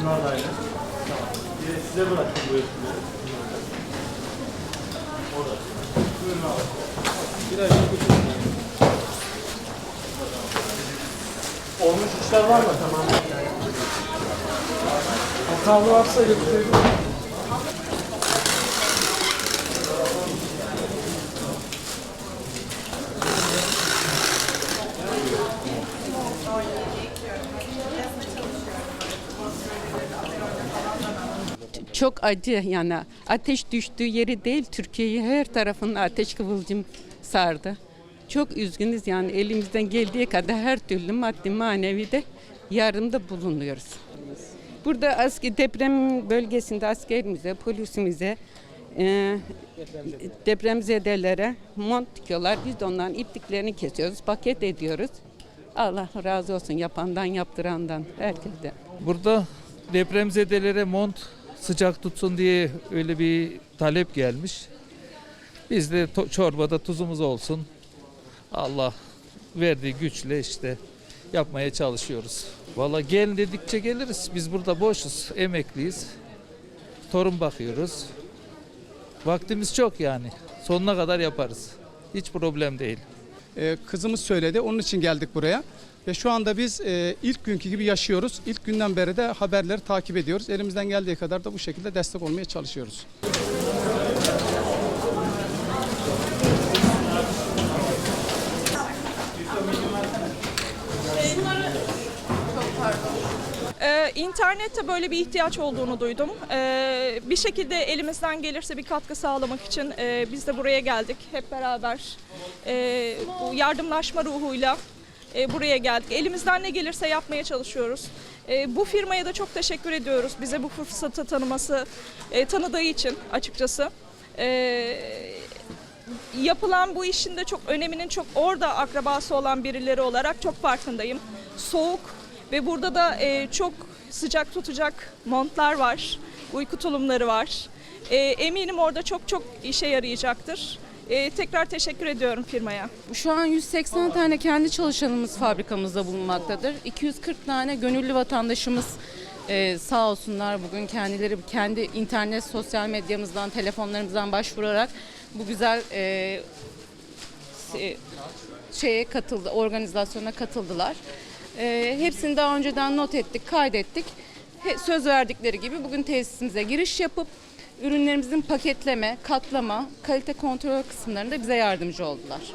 Bunlar da aynı. Tamam. Bir de size bıraktım bu ürünleri. Olmuş işler var mı? Tamam. Hatalı varsa götürelim. Çok acı yani ateş düştüğü yeri değil Türkiye'yi her tarafını ateş kıvılcım sardı. Çok üzgünüz yani elimizden geldiği kadar her türlü maddi manevi de yardımda bulunuyoruz. Burada asker deprem bölgesinde askerimize, polisimize, e, depremzedelere mont dikiyorlar. Biz de onların ipliklerini kesiyoruz, paket ediyoruz. Allah razı olsun yapandan yaptırandan herkesten. Burada depremzedelere mont sıcak tutsun diye öyle bir talep gelmiş. Biz de çorbada tuzumuz olsun. Allah verdiği güçle işte yapmaya çalışıyoruz. Valla gel dedikçe geliriz. Biz burada boşuz, emekliyiz. Torun bakıyoruz. Vaktimiz çok yani. Sonuna kadar yaparız. Hiç problem değil. Ee, kızımız söyledi. Onun için geldik buraya. Ve şu anda biz e, ilk günkü gibi yaşıyoruz. İlk günden beri de haberleri takip ediyoruz. Elimizden geldiği kadar da bu şekilde destek olmaya çalışıyoruz. Ee, internette böyle bir ihtiyaç olduğunu duydum. Ee, bir şekilde elimizden gelirse bir katkı sağlamak için e, biz de buraya geldik. Hep beraber e, bu yardımlaşma ruhuyla e, buraya geldik. Elimizden ne gelirse yapmaya çalışıyoruz. E, bu firmaya da çok teşekkür ediyoruz. Bize bu fırsatı tanıması, e, tanıdığı için açıkçası. Yapılan bu işin de çok öneminin çok orada akrabası olan birileri olarak çok farkındayım. Soğuk ve burada da çok sıcak tutacak montlar var, uyku tulumları var. Eminim orada çok çok işe yarayacaktır. E, tekrar teşekkür ediyorum firmaya. Şu an 180 tane kendi çalışanımız fabrikamızda bulunmaktadır. 240 tane gönüllü vatandaşımız e, sağ olsunlar bugün kendileri kendi internet, sosyal medyamızdan, telefonlarımızdan başvurarak bu güzel e, se- şeye katıldı, organizasyona katıldılar. E, hepsini daha önceden not ettik, kaydettik. He- Söz verdikleri gibi bugün tesisimize giriş yapıp ürünlerimizin paketleme, katlama, kalite kontrol kısımlarında bize yardımcı oldular.